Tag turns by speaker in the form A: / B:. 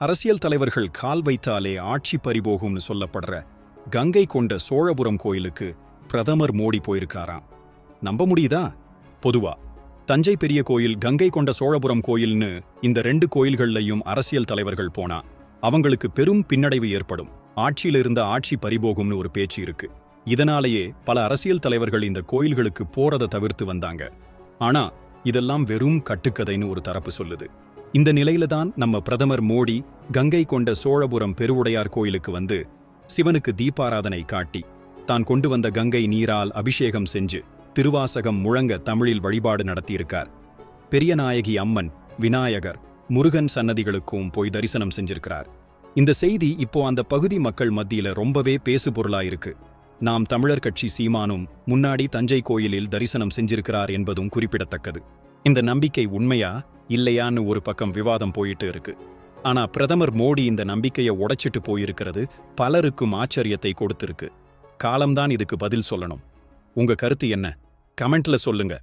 A: அரசியல் தலைவர்கள் கால் வைத்தாலே ஆட்சி பறிபோகும்னு சொல்லப்படுற கங்கை கொண்ட சோழபுரம் கோயிலுக்கு பிரதமர் மோடி போயிருக்காராம். நம்ப முடியுதா? பொதுவா. தஞ்சை பெரிய கோயில் கங்கை கொண்ட சோழபுரம் கோயில்னு இந்த ரெண்டு கோயில்கள்லையும் அரசியல் தலைவர்கள் போனா அவங்களுக்கு பெரும் பின்னடைவு ஏற்படும். ஆட்சியில் இருந்த ஆட்சி பறிபோகும்னு ஒரு பேச்சு இருக்கு. இதனாலேயே பல அரசியல் தலைவர்கள் இந்த கோயில்களுக்கு போறதை தவிர்த்து வந்தாங்க. ஆனா இதெல்லாம் வெறும் கட்டுக்கதைன்னு ஒரு தரப்பு சொல்லுது. இந்த நிலையில தான் நம்ம பிரதமர் மோடி கங்கை கொண்ட சோழபுரம் பெருவுடையார் கோயிலுக்கு வந்து சிவனுக்கு தீபாராதனை காட்டி தான் கொண்டு வந்த கங்கை நீரால் அபிஷேகம் செஞ்சு திருவாசகம் முழங்க தமிழில் வழிபாடு நடத்தியிருக்கார். பெரியநாயகி அம்மன் விநாயகர் முருகன் சன்னதிகளுக்கும் போய் தரிசனம் செஞ்சிருக்கிறார். இந்த செய்தி இப்போ அந்த பகுதி மக்கள் மத்தியில ரொம்பவே பேசு பொருளாயிருக்கு. நாம் தமிழர் கட்சி சீமானும் முன்னாடி தஞ்சை கோயிலில் தரிசனம் செஞ்சிருக்கிறார் என்பதும் குறிப்பிடத்தக்கது. இந்த நம்பிக்கை உண்மையா இல்லையான்னு ஒரு பக்கம் விவாதம் போயிட்டு இருக்கு. ஆனா பிரதமர் மோடி இந்த நம்பிக்கையை உடைச்சிட்டு போயிருக்கிறது பலருக்கும் ஆச்சரியத்தை கொடுத்திருக்கு. காலம்தான் இதுக்கு பதில் சொல்லணும். உங்க கருத்து என்ன? கமெண்ட்ல சொல்லுங்க.